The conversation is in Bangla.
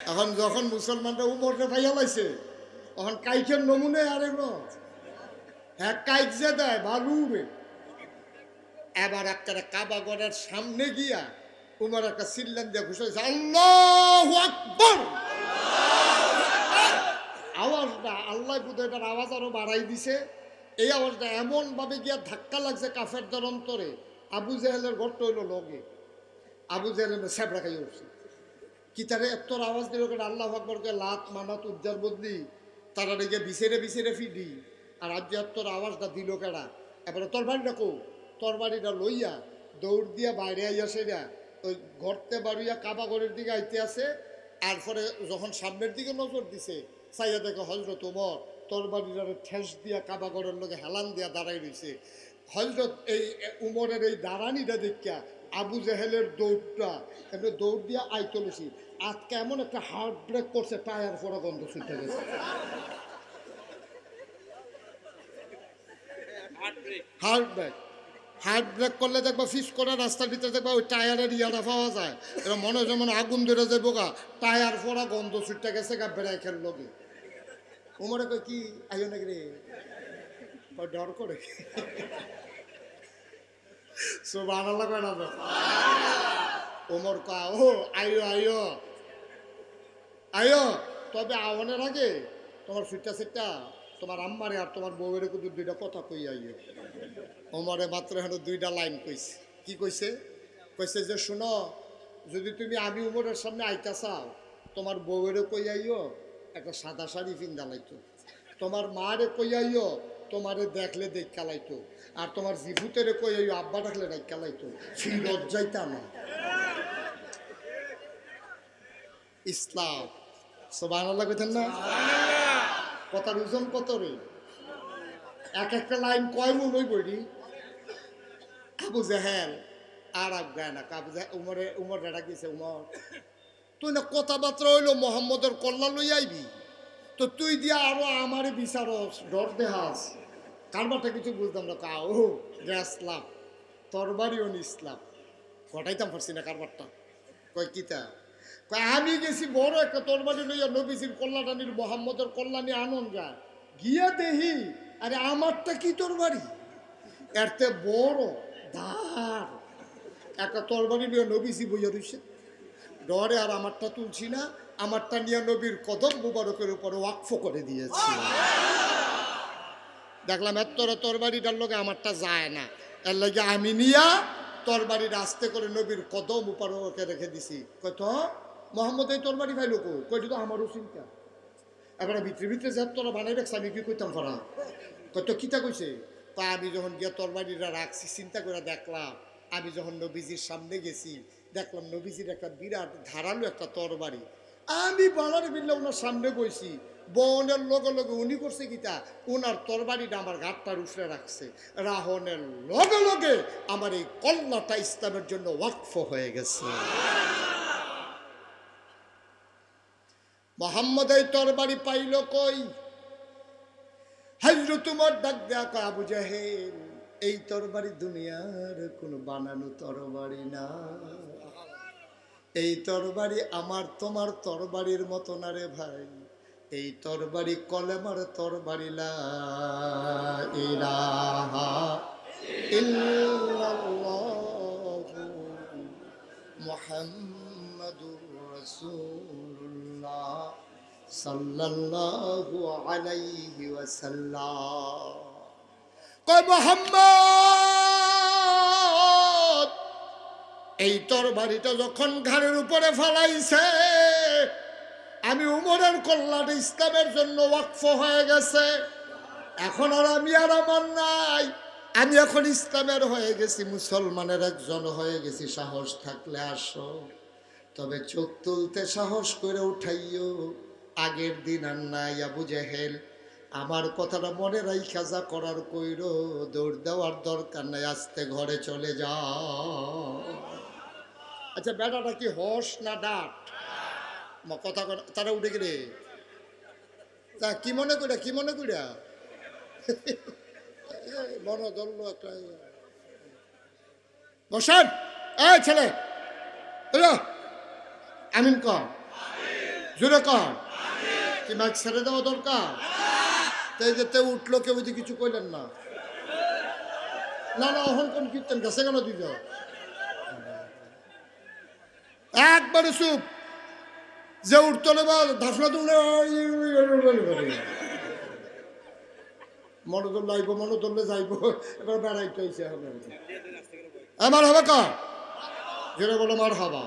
এখন যখন মুসলমানরা উমরটা পাইয়া লাইছে তখন কাইকের নমুনে আরে হ্যাঁ কাইক যে দেয়, ভালো এবার একটা কাবা গড়ের সামনে গিয়া উমর একটা সিল্লান দিয়ে ঘুষাইছে আল্লাহ আকবর! আওয়াজটা আল্লাহ বুধ এটার আওয়াজ আরও বাড়াই দিছে। এই আওয়াজটা এমন ভাবে গিয়া ধাক্কা লাগছে কাফের দর অন্তরে। আবু জাহেলের ঘরটা হইল লগে। আবু জাহেলের স্যাবরা খাই উঠছে। কি তারে এত আওয়াজ দিল কেন? আল্লাহ আকবরকে লাত, মানাত উজ্জার বদলি। তারা রেগে বিছেরে বিছেরে ফিডি আর আজ যে তোর আওয়াজটা দিল কেডা? এবারে তোর বাড়িটা কো। তোর বাড়িটা লইয়া দৌড় দিয়া বাইরে আইয়া সেরা ওই ঘরতে বাড়িয়া কাবা ঘরের দিকে আইতে আছে। আর পরে যখন সামনের দিকে নজর দিছে, চাইয়া দেখে হজরত ওমর তোর বাড়িটারে ঠেস দিয়া কাবা ঘরের লোকে হেলান দিয়া দাঁড়াই রইছে। হজরত এই উমরের এই দাঁড়ানিটা দেখিয়া আবু জাহেলের দৌড়টা এমনি দৌড় দিয়ে আই চলেছি আজকে এমন একটা হার্ট ব্রেক করছে টায়ার ফোড়া গন্ধ ছুটে গেছে। হার্ট ব্রেক হার্ট ব্রেক করলে দেখবা ফিস করা রাস্তার ভিতরে দেখবা ওই টায়ারের ইয়াটা পাওয়া যায়। এটা মনে হয় যেমন আগুন ধরে যাব গা টায়ার ফোড়া গন্ধ ছুটে গেছে গা ব্রেকের লগে। উমরে কই কি আইও নাকি রে? ডর করে। আম্মারে আর তোমার বউয়ের দুইটা কথা কই আইও ওমরে মাত্র হেন দুইটা লাইন কইছে। কি কইছে? কইছে যে, শুনো, যদি তুমি আমি উমরের সামনে আইতা চাও, তোমার বউয়েরও কই আইও একটা সাদা শাড়ি পিন্দা লাইতো তোমার মারে কই আইও তোমারে দেখলে দেখ কালাইতো আর তোমার জিভুতেরে কই আইও আব্বা ডাকলে ডাক কালাইতো সেই লজ্জাইতা না ইসলাম। সবাই কইতেন না? কথার ওজন কত রে? এক একটা লাইন কয় মন ওই বইরি আবু জাহেল আর আব গায় না। জাহেল উমরে উমর ডাটা গেছে উমর। তুই না কথাবার্তা হইল মোহাম্মদের কল্লা লই আইবি? তো তুই দিয়া আরও আমারে বিচারস ডর দেহাস কারবারটা কিছু বুঝতাম না কা ও গেছলাম তরবারিও নিসলাম ঘটাইতাম পারছি না কারবারটা কয় কিতা? কয় আমি গেছি বড় একটা তরবারি লইয়া নবীজির কল্যাণানির মোহাম্মদের কল্যাণী আনন্দ যায় গিয়া দেহি আরে আমারটা কি তরবারি? এরতে বড় ধার একটা তরবারি নিয়ে নবীজি বইয়া রইছে ডরে আর আমারটা তুলছি না, আমারটা নিয়ে নবীর কদম মুবারকের উপর ওয়াকফ করে দিয়েছি। দেখলাম, এত তরবারিটার লোকে আমারটা যায় না। এর লাগে আমি নিয়া তরবারির আস্তে করে নবীর কদম মুবারকে রেখে দিছি। কত মোহাম্মদ, এই তরবারি ভাই লোক কইটি তো আমারও চিন্তা। এবারে ভিতরে ভিতরে যে তোরা বানাই রাখছে, আমি কি কইতাম পারা কত কিতা কইছে? তা আমি যখন গিয়া তরবারিটা রাখছি, চিন্তা করে দেখলাম, আমি যখন নবীজির সামনে গেছি দেখলাম নবীজির একটা বিরাট ধারালো একটা তরবারি। আমি বালারে বিল্লা ওনার সামনে বইছি। বনের লগে লগে উনি করছে কিতা? ওনার তরবারিটা আমার ঘাটটার উফরে রাখছে। রাহনের লগে লগে আমার এই কল্লাটা ইসলামের জন্য ওয়াকফ হয়ে গেছে। মোহাম্মদ এই তরবারি পাইল কই? হাজর তোমার ডাক দেয়া কয়, আবু জাহেল, এই তরবারি দুনিয়ার কোন বানানো তরবারি না। এই তরবারি আমার, তোমার তরবারির মতো না রে ভাই। এই তরবারি কলেমার তরবারি মুহাম্মাদুর কয় মোহাম্মদ! এই তরবারিটা যখন ঘাড়ের উপরে ফালাইছে, আমি উমরের কল্যাণ ইসলামের জন্য ওয়াকফ হয়ে গেছে। এখন আর আমি আর আমার নাই। আমি এখন ইসলামের হয়ে গেছি, মুসলমানের একজন হয়ে গেছি। সাহস থাকলে আসো, তবে চোখ তুলতে সাহস করে উঠাইও। আগের দিন আর নাই আবু জেহেল। আমার কথাটা মনে রাইখা যা করার কইর, দৌড় দেওয়ার দরকার নাই, আস্তে ঘরে চলে যাও। আচ্ছা বেটাটা কি হস না ডাট কথা কর- তারা উঠে গেলে। তা কি মনে কইরা, কি মনে কইরা? মনে ধরলো একটা বসেন। এই ছেলে আমিন কম। জোরে কর কি মাইক ছেড়ে দেওয়া দরকার? তাই যেতে উঠল, কেউ যদি কিছু কইলেন না। না না অহন কোন কীর্তন গেছে কেন দিল। একবারে চুপ। যে উঠতলে বা ধাসনা তুললে তোর লাইব, মনে তোরলে যাইব। এবার বেড়াইতে হয়েছে আমার হবে কা যেটা বলো, মার হাবা।